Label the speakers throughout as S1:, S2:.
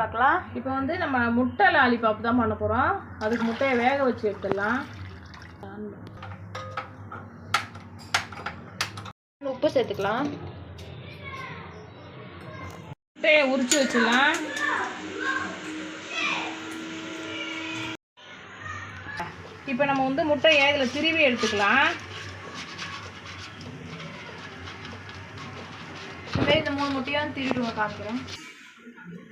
S1: பார்க்கலாம்.
S2: இப்போ வந்து நம்ம முட்டை லாலிபாப் தான் பண்ண போகிறோம் அதுக்கு முட்டையை வேக வச்சு எடுத்துடலாம்.
S1: உப்பு சேர்த்துக்கலாம்.
S2: முட்டையை உரிச்சு வச்சிடலாம். இப்போ நம்ம வந்து முட்டையை இதில் திருவி எடுத்துக்கலாம்.
S1: இந்த மூணு முட்டையும் திருவிடுவோம் காமிக்கிறேன்.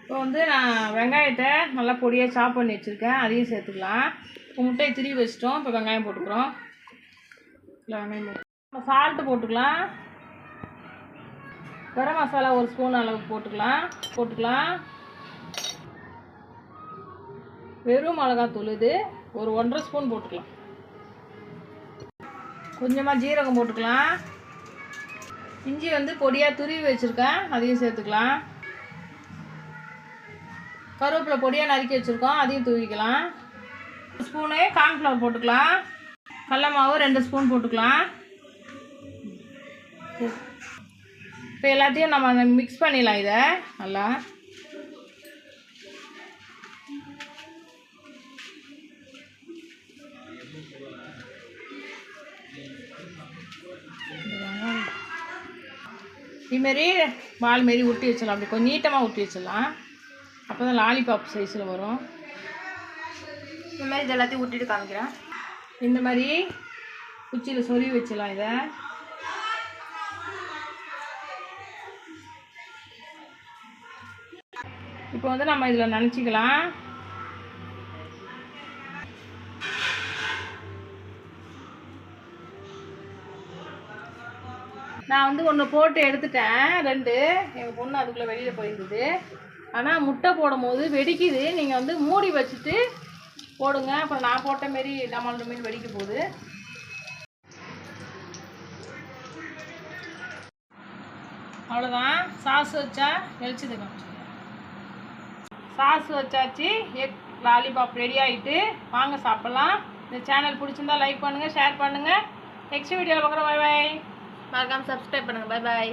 S2: இப்போ வந்து நான் வெங்காயத்தை நல்லா பொடியாக சாப் பண்ணி வச்சுருக்கேன். அதையும் சேர்த்துக்கலாம். இப்போ முட்டையை திருவி வச்சிட்டோம். இப்போ வெங்காயம் போட்டுக்கிறோம். இல்லை வெங்காயம் போட்டு சால்ட்டு போட்டுக்கலாம். கரம் மசாலா ஒரு ஸ்பூன் அளவு போட்டுக்கலாம். போட்டுக்கலாம். வெறும் மிளகாத்தூள் இது. ஒரு ஒன்றரை ஸ்பூன் போட்டுக்கலாம். கொஞ்சமாக ஜீரகம் போட்டுக்கலாம். இஞ்சி வந்து பொடியாக துருவி வச்சுருக்கேன். அதையும் சேர்த்துக்கலாம். கருவேப்பிலை பொடியாக நறுக்கி வச்சுருக்கோம். அதையும் தூவிக்கலாம். ஸ்பூனு கார்ன்ஃப்ளவர் போட்டுக்கலாம். கடல மாவு ரெண்டு ஸ்பூன் போட்டுக்கலாம். இப்போ எல்லாத்தையும் நம்ம மிக்ஸ் பண்ணிடலாம் இதை. நல்லா. இதுமாரி பால் மாரி ஊட்டி வச்சிடலாம். அப்படி கொஞ்சம் நீட்டமாக ஊட்டி வச்சிடலாம். அப்போ தான் லாலிபாப் சைஸில் வரும்.
S1: இந்த மாதிரி இது எல்லாத்தையும் ஊட்டிட்டு காமிக்கிறேன்.
S2: இந்த மாதிரி குச்சியில் சொருவி வச்சிடலாம் இதை. இப்போ வந்து நம்ம இதில் நினச்சிக்கலாம். நான் வந்து ஒன்று போட்டு எடுத்துட்டேன். ரெண்டு. எங்கள் பொண்ணு அதுக்குள்ளே வெளியில் போயிருந்தது. ஆனால் முட்டை போடும் போது வெடிக்குது. நீங்கள் வந்து மூடி வச்சுட்டு போடுங்க. அப்புறம் நான் போட்ட மாரி டமால் மீன் வெடிக்க போகுது. அவ்வளோதான் சாஸ் வச்சா வெளிச்சது சாஸ் வச்சாச்சு. எக் லாலிபாப் ரெடி ஆகிட்டு வாங்க சாப்பிட்லாம். இந்த சேனல் பிடிச்சிருந்தா லைக் பண்ணுங்கள் ஷேர் பண்ணுங்கள் நெக்ஸ்ட் வீடியோவில் பார்க்குறோம். பாய் பாய்
S1: மறக்காமல் சப்ஸ்கிரைப் பண்ணுங்கள் பாய் பாய்